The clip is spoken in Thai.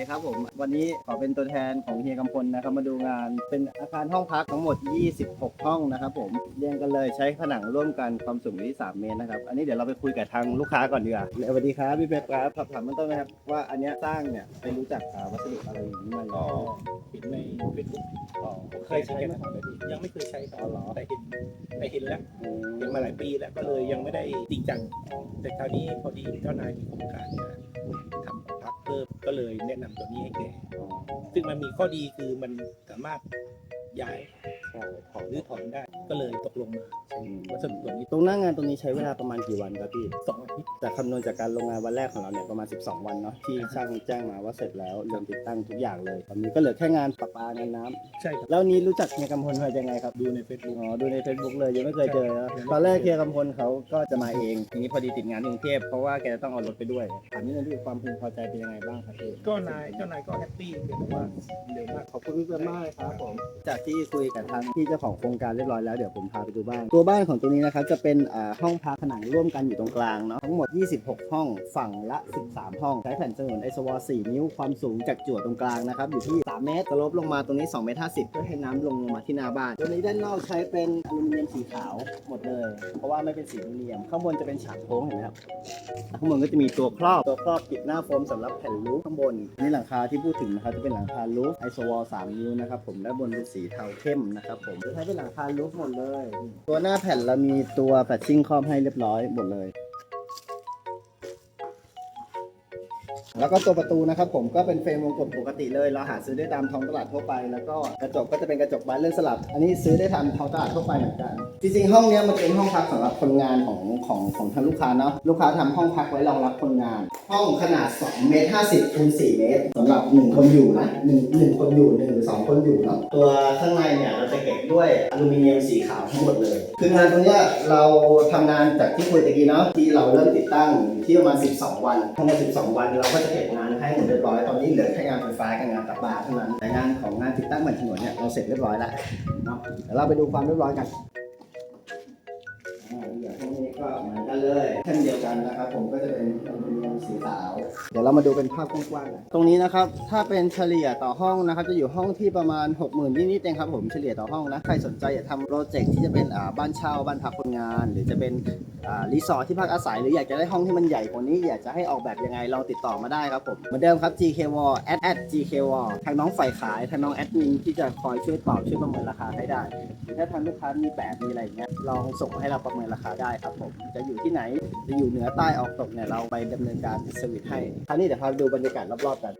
ดีครับผมวันนี้ขอเป็นตัวแทนของเฮียกำพลนะครับมาดูงานเป็นอาคารห้องพักทั้งหมด 26 ห้องนะครับผมเรียงกันเลยใช้ผนังร่วมกันความสูงอยู่ที่ 3 เมตรนะครับอันนี้เดี๋ยวเราไปคุยกับทางลูกค้าก่อนดีกว่าสวัสดีครับพี่เป๊กครับสอบถามเบื้องต้นนะครับว่าอันเนี้ยสร้างเนี่ยไปรู้จักอ่าวัสดุอะไรอย่างนี้มาก็แล้วเห็นในเฟซบุ๊กอ๋อเคยใช้ไหมยังไม่เคยใช้ครับอ๋อเหรอแต่เห็นแต่เห็นแล้วอืมเห็นมาหลายปีแล้วก็เลยยังไม่ได้จริงจังแต่คราวนี้พอดีเจ้านายมีโครงการจะทำห้อง พิ่มก็เลยแนะนำตัวนี้ให้แกซึ่งมันมีข้อดีคือมันสามารถย้าย ใช่ของหรือถอนได้ก็เลยตกลงมาใช้วัสดุตัวนี้ตรงหน้างานตรงนี้ใช้เวลาประมาณกี่วันครับพี่ สองอาทิตย์จากคำนวณจากการลงงานวันแรกของเราเนี่ยประมาณ 12 วันเนาะที่ช่างแจ้งมาว่าเสร็จแล้วเริ่มติดตั้งทุกอย่างเลย ตอนนี้ก็เหลือแค่งานประปางานน้ำใช่ครับแล้วนี้รู้จักเฮียกำพลมายังไงครับดูในเฟซบุ๊ก อ๋อดูใน Facebook เลยยังไม่เคยเจอนะใช่ตอนแรกเฮียกำพลเขาก็จะมาเองทีนี้พอดีติดงานที่กรุงเทพเพราะว่าแกจะต้องเอารถไปด้วยถามนิดนึงพี่ความพึงพอใจเป็นยังไงบ้างครับพี่ ก็นายเจ้านายก็แฮปปี้เพียงแต่ว่าเร็วมากขอบคุณพี่เพื่อนมากเลยครับผม จากที่คุยกับทางที่เจ้าของโครงการเรียบร้อยแล้วเดี๋ยวผมพาไปดูบ้าน ตัวบ้านของตัวนี้นะครับจะเป็นห้องพักผนังร่วมกันอยู่ตรงกลางเนาะทั้งหมด 26 ห้องฝั่งละ 13 ห้อง ใช้แผ่นฉนวนไอโซวอ4นิ้วความสูงจากจั่วตรงกลางนะครับอยู่ที่ 3 เมตรสลบลงมาตรงนี้2เมตร50เพื่อให้น้ำลงลงมาที่หน้าบ้านตัวนี้ด้านนอกใช้เป็นอลูมิเนียมสีขาวหมดเลย เพราะว่าไม่เป็นสีมิเนียม ข้างบนจะเป็นฉากโค้งเห็นไหมครับข้างบนก็จะมีตัวครอบตัวครอบปิดหน้าโฟมสำหรับแผ่นรูฟข้างบนนี่หลังคาที่พูดถึงนะครับจะเป็นหลังคารูฟไอโซวอล3นิ้วนะครับผมและบนเป็นสีเทาเข้มนะครับผมใช้เป็นหลังคารูฟหมดเลย ตัวหน้าแผ่นเรามีตัวแฟชชิ่งครอบให้เรียบร้อยหมดเลย แล้วก็ตัวประตูนะครับผมก็เป็นเฟรมวงกลมปกติเลย เราหาซื้อได้ตามท้องตลาดทั่วไป แล้วก็กระจกก็จะเป็นกระจกบานเลื่อนสลับ อันนี้ซื้อได้ตามท้องตลาดทั่วไปเหมือนกัน จริงๆห้องเนี้ยมันเป็นห้องพักสำหรับคนงานของของของทางลูกค้าเนาะลูกค้าทำห้องพักไว้รองรับคนงาน ห้องขนาด2เมตร50คูณ4เมตรสำหรับ1คนอยู่นะหนึ่งหนึ่งคนอยู่1หรือ2คนอยู่เนาะตัวข้างในเนี่ยเราจะเก็บด้วยอลูมิเนียมสีขาวทั้งหมดเลย คืองานตรงเนี้ยเราทำงานจากที่คุยตะกี้เนาะที่เราเริ่มติดตั้งอยู่ที่ประมาณ12 วันภายใน12 วันเราก็จะเก็บงานให้หมดเรียบร้อย ตอนนี้เหลือแค่งานไฟฟ้ากับงานตัดบาเท่านั้นแต่งานของงานติดตั้งเหมือนฉนวนเนี่ยเราเสร็จเรียบร้อยแล้วเนาะเดี๋ยวเราไปดูความเรียบร้อยกัน เหมือนเลยเช่นเดียวกันนะครับ ผมก็จะเป็นอลูมิเนียมสีขาว เดี๋ยวเรามาดูเป็นภาพกว้างๆตรงนี้นะครับ ถ้าเป็นเฉลี่ยต่อห้องนะครับ จะอยู่ห้องที่ประมาณ 60,000นิดๆเองครับผมเฉลี่ยต่อห้องนะใครสนใจอยากทำโปรเจกต์ที่จะเป็นอ่าบ้านเช่าบ้านพักคนงาน หรือจะเป็นอ่ารีสอร์ทที่พักอาศัย หรืออยากจะได้ห้องที่มันใหญ่กว่านี้ อยากจะให้ออกแบบยังไงลองติดต่อมาได้ครับผมเหมือนเดิมครับ GK Wall at at GK Wall ทางน้องฝ่ายขายทางน้องแอดมินที่จะคอยช่วยตอบช่วยประเมินราคาให้ได้ถ้าทางลูกค้ามีแบบมีอะไรอย่างเงี้ยลองส่งมาให้เราประเมินราคาได้ครับผมจะอยู่ที่ไหน จะอยู่เหนือใต้ออกตกเนี่ยเราไปดำเนินการสวิตให้คราวนี้เดี๋ยวพาไปดูบรรยากาศรอบๆกัน